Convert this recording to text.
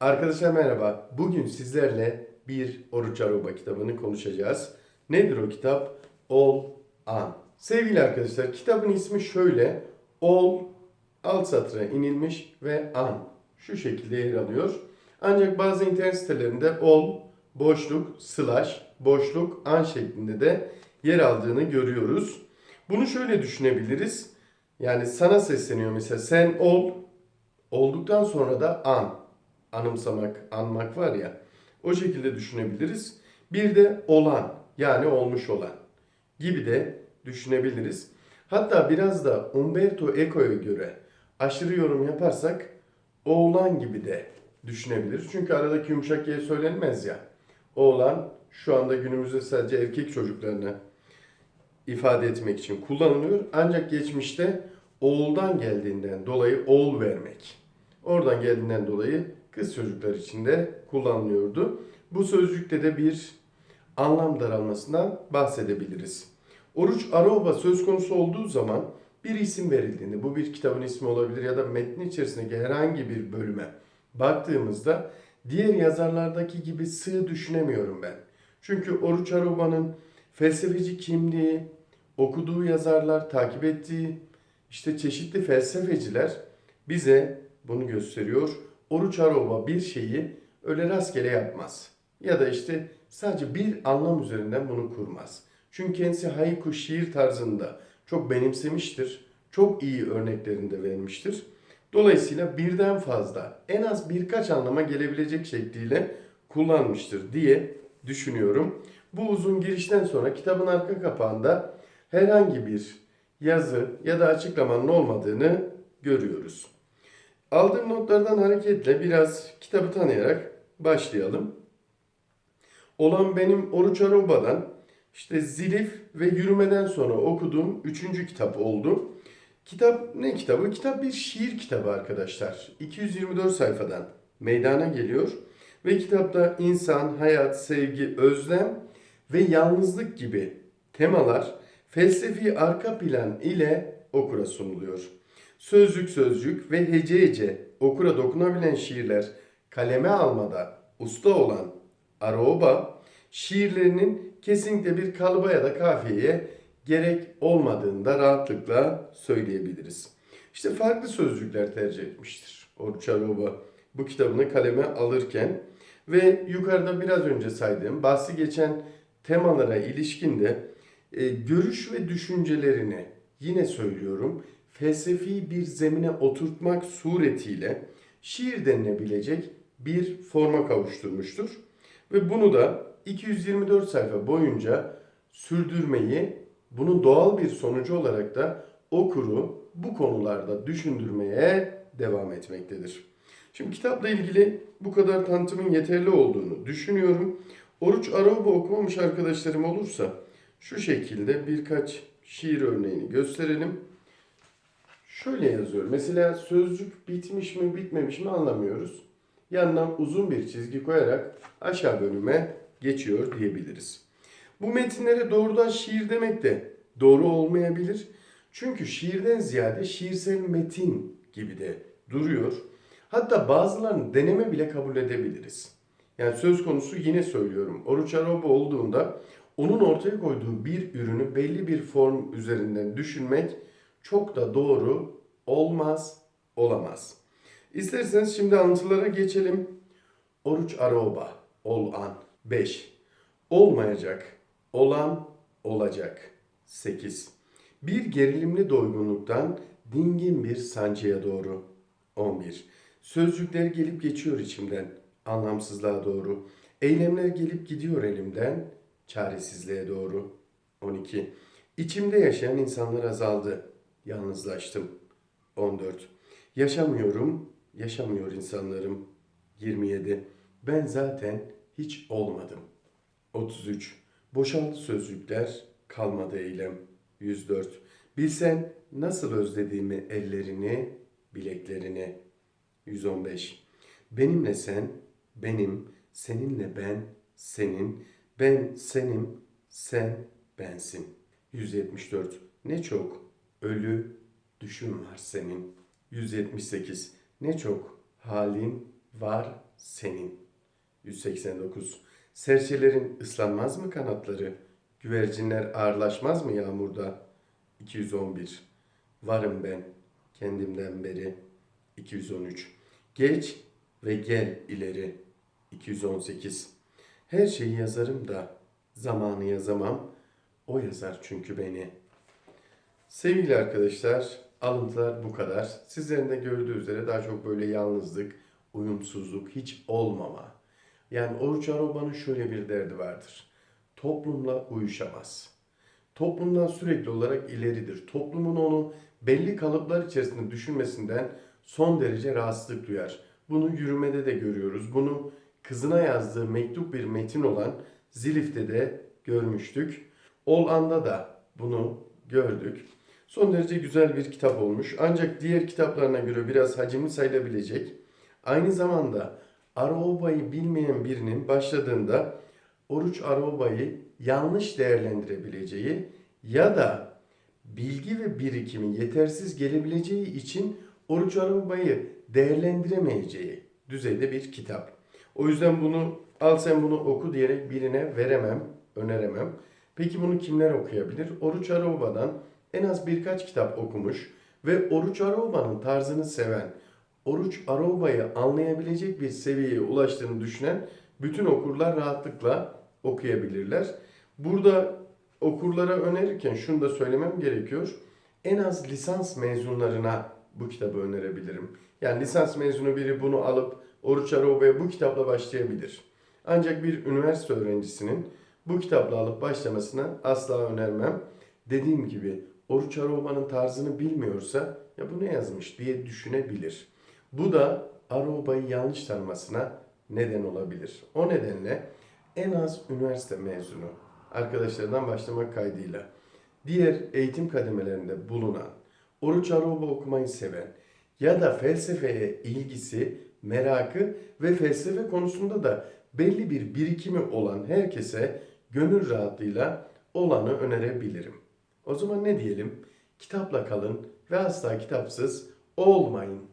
Arkadaşlar merhaba. Bugün sizlerle bir Oruç Aroba kitabını konuşacağız. Nedir o kitap? Ol An. Sevgili arkadaşlar kitabın ismi şöyle. Ol alt satıra inilmiş ve an. Şu şekilde yer alıyor. Ancak bazı internet sitelerinde ol, boşluk, slash, boşluk, an şeklinde de yer aldığını görüyoruz. Bunu şöyle düşünebiliriz. Yani sana sesleniyor mesela sen ol, olduktan sonra da an anımsamak, anmak var ya. O şekilde düşünebiliriz. Bir de olan yani olmuş olan gibi de düşünebiliriz. Hatta biraz da Umberto Eco'ya göre aşırı yorum yaparsak oğlan gibi de düşünebiliriz. Çünkü aradaki yumuşak G söylenmez ya. Oğlan şu anda günümüzde sadece erkek çocuklarını ifade etmek için kullanılıyor. Ancak geçmişte oğuldan geldiğinden dolayı oğul vermek. Oradan geldiğinden dolayı kız çocuklar için de kullanılıyordu. Bu sözcükte de bir anlam daralmasından bahsedebiliriz. Oruç aroba söz konusu olduğu zaman bir isim verildiğinde, bu bir kitabın ismi olabilir ya da metnin içerisindeki herhangi bir bölüme baktığımızda diğer yazarlardaki gibi sığ düşünemiyorum ben. Çünkü Oruç Aroba'nın felsefeci kimliği, okuduğu yazarlar, takip ettiği işte çeşitli felsefeciler bize bunu gösteriyor. Oruç Aroba bir şeyi öyle rastgele yapmaz. Ya da işte sadece bir anlam üzerinden bunu kurmaz. Çünkü kendisi haiku şiir tarzında çok benimsemiştir. Çok iyi örneklerinde vermiştir. Dolayısıyla birden fazla en az birkaç anlama gelebilecek şekliyle kullanmıştır diye düşünüyorum. Bu uzun girişten sonra kitabın arka kapağında herhangi bir yazı ya da açıklamanın olmadığını görüyoruz. Aldığım notlardan hareketle biraz kitabı tanıyarak başlayalım. Olan benim Oruç Aroba'dan işte Zilif ve Yürümeden sonra okuduğum üçüncü kitap oldu. Kitap ne kitabı? Kitap bir şiir kitabı arkadaşlar. 224 sayfadan meydana geliyor. Ve kitapta insan, hayat, sevgi, özlem ve yalnızlık gibi temalar felsefi arka plan ile okura sunuluyor. Sözcük sözcük ve hece hece okura dokunabilen şiirler kaleme almada usta olan Aroba şiirlerinin kesinlikle bir kalıba ya da kafiyeye gerek olmadığını da rahatlıkla söyleyebiliriz. İşte farklı sözcükler tercih etmiştir Oruç Aroba bu kitabını kaleme alırken ve yukarıda biraz önce saydığım bahsi geçen temalara ilişkin de e, görüş ve düşüncelerini yine söylüyorum felsefi bir zemine oturtmak suretiyle şiir denilebilecek bir forma kavuşturmuştur. Ve bunu da 224 sayfa boyunca sürdürmeyi, bunun doğal bir sonucu olarak da okuru bu konularda düşündürmeye devam etmektedir. Şimdi kitapla ilgili bu kadar tanıtımın yeterli olduğunu düşünüyorum. Oruç Arauba okumamış arkadaşlarım olursa şu şekilde birkaç şiir örneğini gösterelim. Şöyle yazıyor. Mesela sözcük bitmiş mi bitmemiş mi anlamıyoruz. Yanına uzun bir çizgi koyarak aşağı bölüme geçiyor diyebiliriz. Bu metinlere doğrudan şiir demek de doğru olmayabilir. Çünkü şiirden ziyade şiirsel metin gibi de duruyor. Hatta bazılarını deneme bile kabul edebiliriz. Yani söz konusu yine söylüyorum. Oruç Aroba olduğunda onun ortaya koyduğu bir ürünü belli bir form üzerinden düşünmek çok da doğru olmaz, olamaz. İsterseniz şimdi anlatılara geçelim. Oruç Aroba, ol an. 5. Olmayacak, olan, olacak. 8. Bir gerilimli doygunluktan dingin bir sancıya doğru. 11. Sözcükler gelip geçiyor içimden, anlamsızlığa doğru. Eylemler gelip gidiyor elimden, çaresizliğe doğru. 12. İçimde yaşayan insanlar azaldı, yalnızlaştım. 14. Yaşamıyorum, yaşamıyor insanlarım. 27. Ben zaten hiç olmadım. 33. Boşaldı sözcükler, kalmadı eylem. 104. Bilsen nasıl özlediğimi ellerini, bileklerini. 115. Benimle sen, benim, seninle ben, senin, ben senim, sen bensin. 174. Ne çok ölü düşün var senin. 178. Ne çok halin var senin. 189. Serçelerin ıslanmaz mı kanatları? Güvercinler ağırlaşmaz mı yağmurda? 211. Varım ben kendimden beri. 213. Geç ve gel ileri. 218. Her şeyi yazarım da zamanı yazamam. O yazar çünkü beni. Sevgili arkadaşlar, alıntılar bu kadar. Sizlerin de gördüğü üzere daha çok böyle yalnızlık, uyumsuzluk, hiç olmama. Yani Oruç Aroba'nın şöyle bir derdi vardır. Toplumla uyuşamaz. Toplumdan sürekli olarak ileridir. Toplumun onu belli kalıplar içerisinde düşünmesinden son derece rahatsızlık duyar. Bunu yürümede de görüyoruz. Bunu kızına yazdığı mektup bir metin olan Zilif'te de görmüştük. Ol anda da bunu gördük. Son derece güzel bir kitap olmuş. Ancak diğer kitaplarına göre biraz hacimli sayılabilecek. Aynı zamanda Araoba'yı bilmeyen birinin başladığında Oruç Araoba'yı yanlış değerlendirebileceği ya da bilgi ve birikimi yetersiz gelebileceği için Oruç Araoba'yı değerlendiremeyeceği düzeyde bir kitap. O yüzden bunu al sen bunu oku diyerek birine veremem, öneremem. Peki bunu kimler okuyabilir? Oruç Aroba'dan en az birkaç kitap okumuş ve Oruç Aroba'nın tarzını seven, Oruç Aroba'yı anlayabilecek bir seviyeye ulaştığını düşünen bütün okurlar rahatlıkla okuyabilirler. Burada okurlara önerirken şunu da söylemem gerekiyor. En az lisans mezunlarına bu kitabı önerebilirim. Yani lisans mezunu biri bunu alıp Oruç Aroba'ya bu kitapla başlayabilir. Ancak bir üniversite öğrencisinin bu kitapla alıp başlamasına asla önermem. Dediğim gibi Oruç Aroba'nın tarzını bilmiyorsa ya bu ne yazmış diye düşünebilir. Bu da Aroba'yı yanlış tanımasına neden olabilir. O nedenle en az üniversite mezunu arkadaşlarından başlamak kaydıyla diğer eğitim kademelerinde bulunan, Oruç Aroba okumayı seven ya da felsefeye ilgisi, merakı ve felsefe konusunda da belli bir birikimi olan herkese gönül rahatlığıyla olanı önerebilirim. O zaman ne diyelim? Kitapla kalın ve asla kitapsız olmayın.